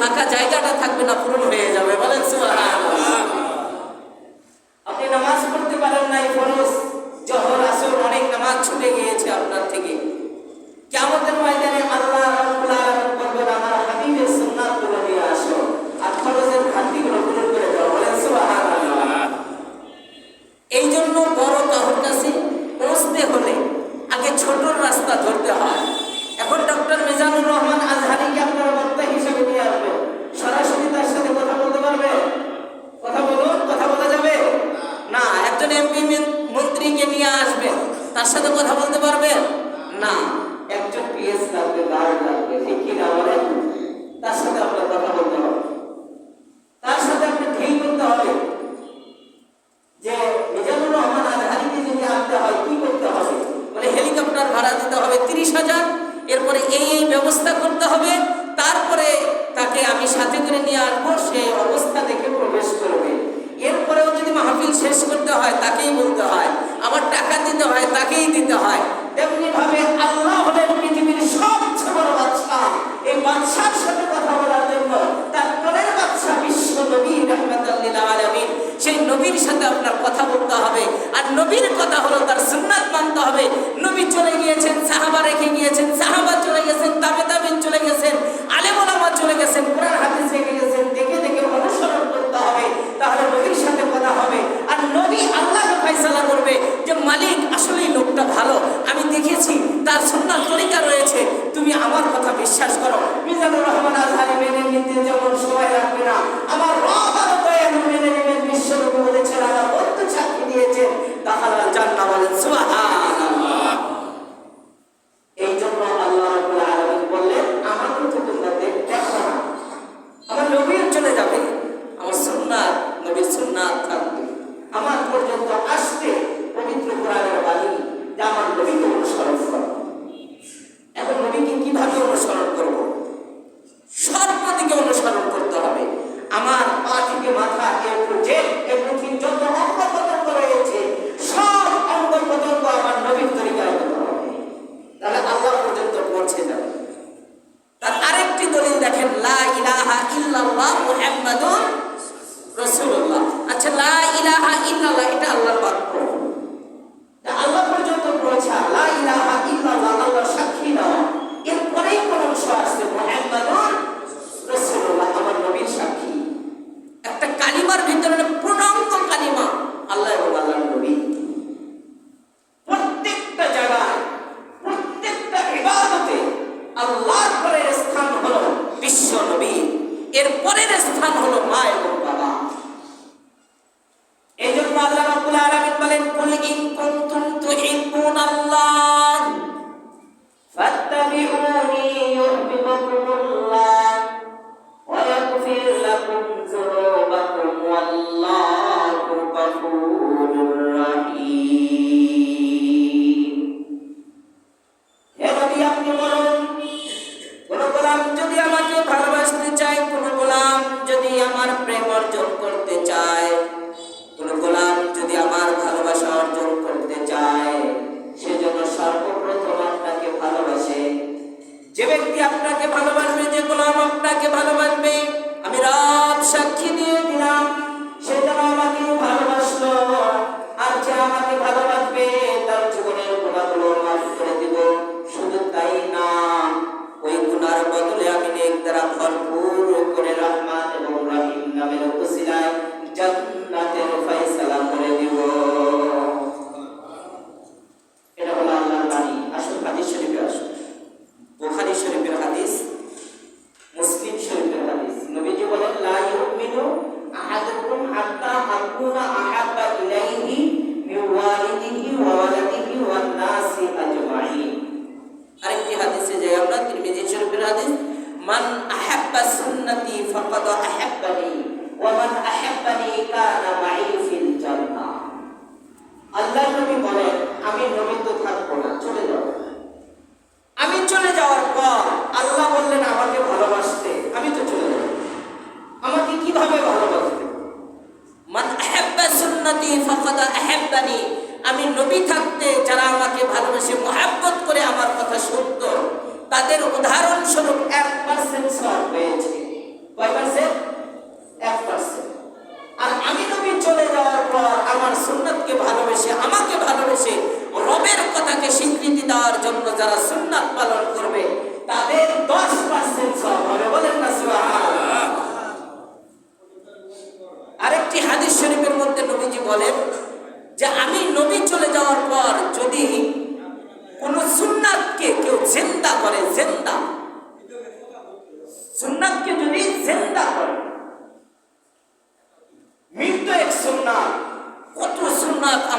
ফাঁকা জায়গাটা থাকবে না পূরণ হয়ে যাবে বলেন সুবহানাল্লাহ।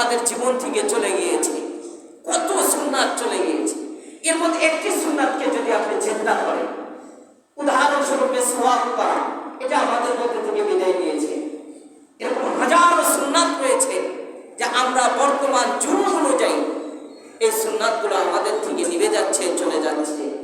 আমাদের জীবন থেকে চলে গিয়েছে। কত সুন্নাত চলে গিয়েছে। এর মধ্যে একটি সুন্নাতকে যদি আপনি চিন্তা করেন, উদাহরণস্বরূপে সোয়াব করা, এটা আমাদের মধ্যে থেকে বিদায় নিয়েছে। এরকম হাজারো সুন্নাত রয়েছে যে আমরা বর্তমান যুগ অনুযায়ী এই সুন্নাতগুলো আমাদের থেকে নিভে যাচ্ছে, চলে যাচ্ছে।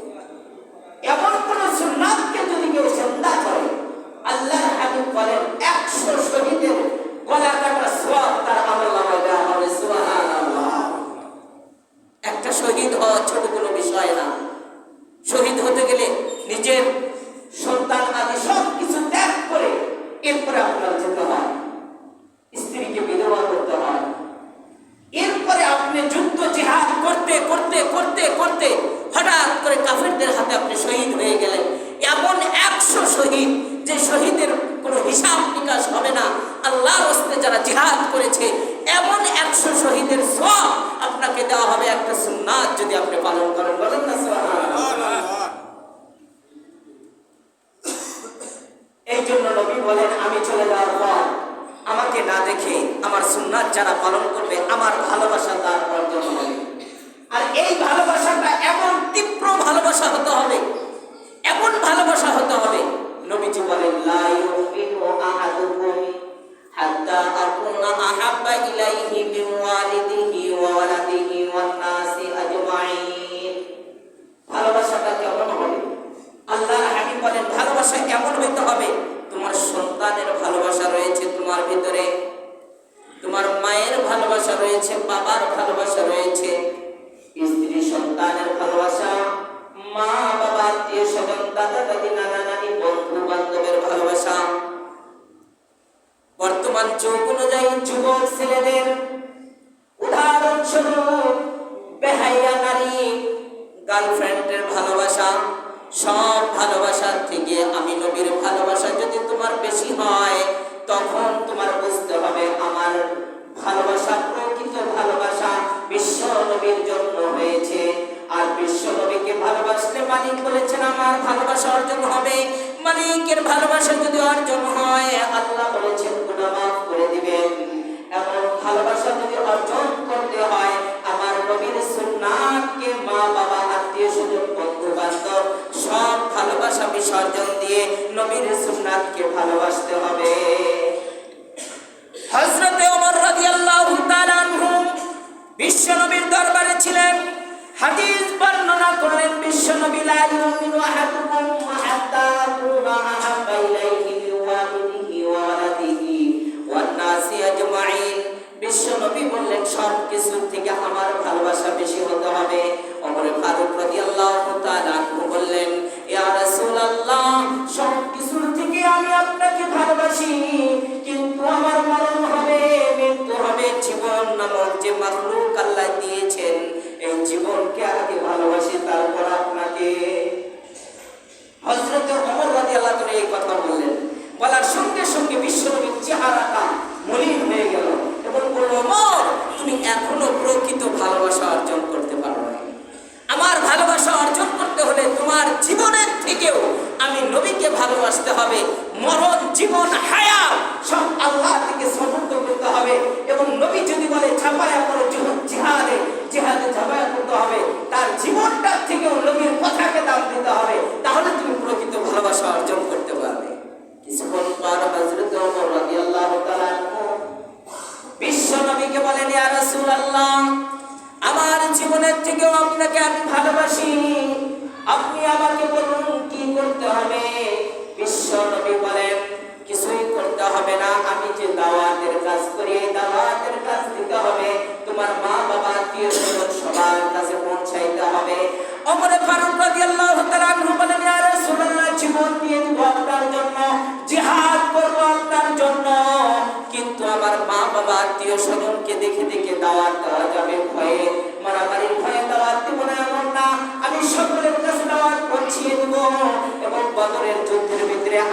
তোমার ভালোবাসা অর্জন হবে। মালিকের ভালোবাসা যদি অর্জন হয়, আল্লাহ বলেছেন গুণা মাফ করে দিবেন। এমন ভালোবাসা যদি অর্জন করতে হয়, আমার নবীর সুন্নাকে মা, বাবা, আত্মীয় স্বজন বন্ধু বান্ধব সব ভালোবাসা বিসর্জন দিয়ে নবীর সুন্নাতকে ভালোবাসতে হবে। হজরতে অমর রাজি আল্লাহ বিশ্ব নবীর দরবারে ছিলেন। হাদিস বিশ্ব বললেন সব কিছুর থেকে আমার ভালোবাসা বেশি হতে হবে। অমর ফারুক রাদিয়াল্লাহু তাআলা e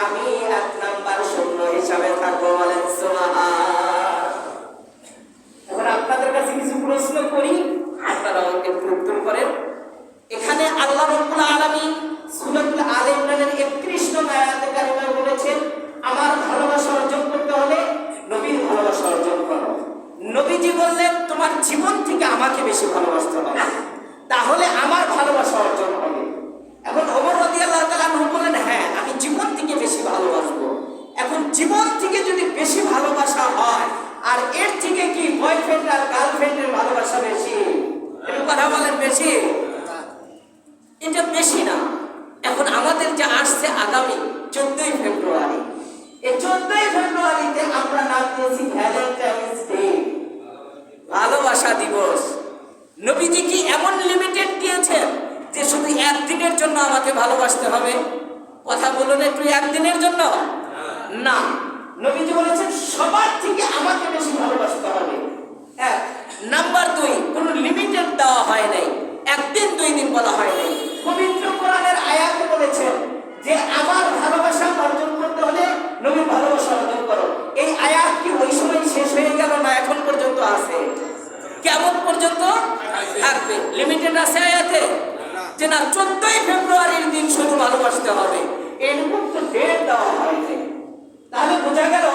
আমি এক নাম্বার শূন্য হিসাবে থাকব বলে নবীজি কি এমন লিমিটেড দিয়েছেন যে শুধু একদিনের জন্য আমাকে ভালোবাসতে হবে? কথা বলুন একটু একদিনের জন্য। না। নবীজি বলেছেন, সবার থেকে আমাকে বেশি ভালোবাসতে হবে। এক। নাম্বার দুই, কোনো লিমিটেড দেওয়া হয় নাই। একদিন, দুই দিন বলা হয় নাই। পবিত্র কোরআনের আয়াতে বলেছেন যে, আমার ভালোবাসা অর্জন করতে হলে নবীর ভালোবাসা অর্জন করো। এই আয়াত কি ওই সময় শেষ হয়ে গেল না এখন পর্যন্ত আছে? কেমন পর্যন্ত? থাকবে লিমিটেড আছে আয়াতে? যে না, চোদ্দই ফেব্রুয়ারির দিন শুধু ভালোবাসতে হবে। এরকম তো ডেট দেওয়া হয়েছে। তাহলে বোঝা গেল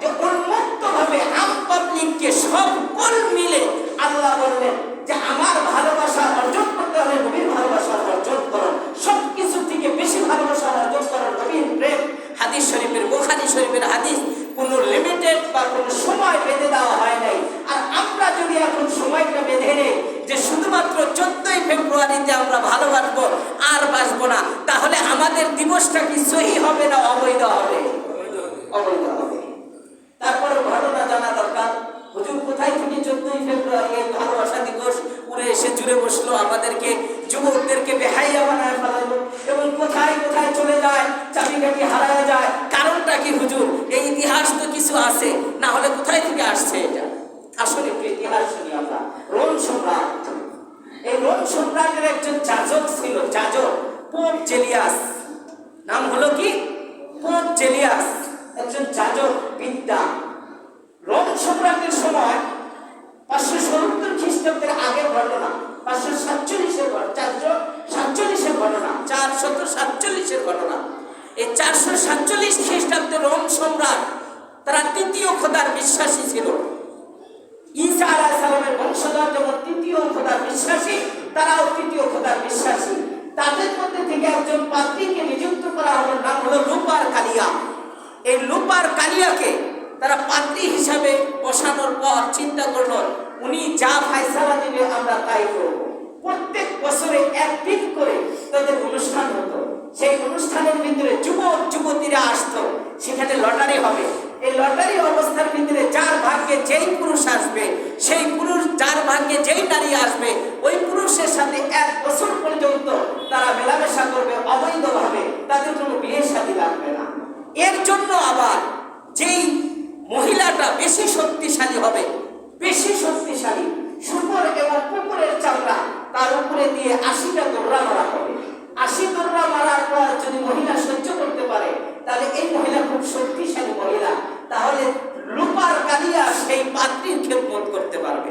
যে উন্মুক্ত ভাবে আম পাবলিককে সকল মিলে আল্লাহ বললেন যে আমার ভালোবাসা অর্জন করতে হলে নবীর ভালোবাসা অর্জন করো সব কিছু থেকে বেশি ভালোবাসা অর্জন করো নবীর প্রেম হাদিস শরীফের বোখারি শরীফের হাদিস কোনো লিমিটেড বা কোনো সময় বেঁধে দেওয়া হয় নাই আর আমরা যদি এখন সময়টা বেঁধে নেই যে শুধুমাত্র চোদ্দই ফেব্রুয়ারিতে আমরা ভালোবাসবো আর বাসবো না তাহলে আমাদের দিবসটা কি সহি হবে না অবৈধ হবে অবৈধ হবে তারপরে ঘটনা জানা দরকার হুজুর কোথায় থেকে চোদ্দই ফেব্রুয়ারি এই ভালোবাসা দিবস উড়ে এসে জুড়ে বসল আমাদেরকে যুবকদেরকে বেহাইয়া বানায় ফেলালো এবং কোথায় কোথায় চলে যায় চাবিকাঠি হারায় যায় কারণটা কি হুজুর এই ইতিহাস তো কিছু আছে না হলে কোথায় থেকে আসছে এটা আসলে একটু ইতিহাস শুনি আমরা রোম সম্রাট এই রোম সম্রাটের একজন যাজক ছিল, যাজক পোপ জেলিয়াস। নাম হলো কি? পোপ জেলিয়াস, একজন যাজক বিদ্যা। রোম সম্রাটের সময় পাঁচশো সত্তর খ্রিস্টাব্দের আগের ঘটনা, পাঁচশো সাতচল্লিশের চারশো সাতচল্লিশের ঘটনা চারশো সাতচল্লিশের ঘটনা। এই চারশো সাতচল্লিশ খ্রিস্টাব্দে রোম সম্রাট তারা তৃতীয় খোদার বিশ্বাসী ছিল। ঈসা আলাইহিস সালামের বংশধর যেমন তৃতীয় খোদার বিশ্বাসী তারাও তৃতীয় খোদার বিশ্বাসী। তাদের মধ্যে থেকে একজন পাত্রীকে নিযুক্ত করা হলো, নাম হলো লুপার কালিয়া। এই লুপার কালিয়াকে তারা পাত্রী হিসাবে বসানোর পর চিন্তা করল, উনি যা ফায়সালা দিবে আমরা তাই করব। প্রত্যেক বছরে একদিন করে তাদের অনুষ্ঠান হতো। সেই অনুষ্ঠানের ভিতরে যুবক যুবতীরা আসতো। সেখানে লটারি হবে। এই লটারি অবস্থার ভিতরে যার ভাগ্যে যেই পুরুষ আসবে, সেই পুরুষ যার ভাগ্যে যেই নারী আসবে, ওই পুরুষের সাথে এক বছর পর্যন্ত তারা মেলামেশা করবে, অবৈধভাবে তাদের কোনো বিয়ে শাদী লাগবে না। এর জন্য আবার যেই মহিলাটা বেশি শক্তিশালী হবে, বেশি শক্তিশালী, শুকর এবং কুকুরের চামড়া তার উপরে দিয়ে আশিটা দৌড়া মারা হবে। আশি দৌড়া মারার পর যদি মহিলা সহ্য করতে পারে, তাহলে এই মহিলা খুব শক্তিশালী মহিলা। তাহলে রূপার কালিয়া সেই পাত্রীর খেদমত করতে পারবে।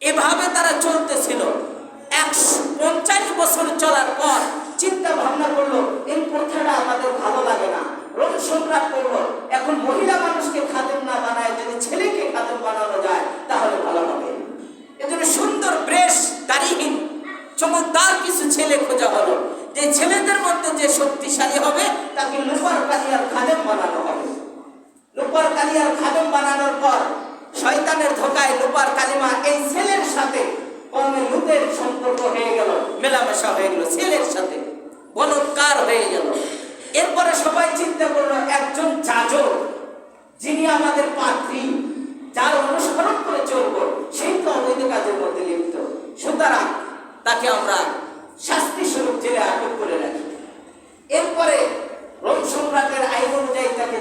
এভাবে তারা চলতেছিল। একশো পঞ্চাশ বছর চলার পর চিন্তা ভাবনা করল, এই প্রথাটা আমাদের ভালো লাগে না। রোম সম্রাট করল। এখন মহিলা মানুষকে খাদেম যে শক্তিশালী হবে, তাকে লোপার কালিয়ার খাদেম বানানো হবে। লোপার কালিয়ার খাদেম বানানোর পর শয়তানের ধোকায় লোপার কালিমা এই ছেলের সাথে কমে লুতের সম্পর্ক হয়ে গেল, মেলামেশা হয়ে গেল ছেলের সাথে বনৎকার হয়ে গেল। এরপরে সবাই চিন্তা করল, একজন যাজক, যিনি আমাদের পাত্রী যার অনুসরণ করে চলব, সেই তো অবৈধ কাজের মধ্যে লিপ্ত। সুতরাং তাকে আমরা শাস্তি স্বরূপ জেলে আটক করে রাখি। এরপরে রোম সম্রাটের আইন অনুযায়ী তাকে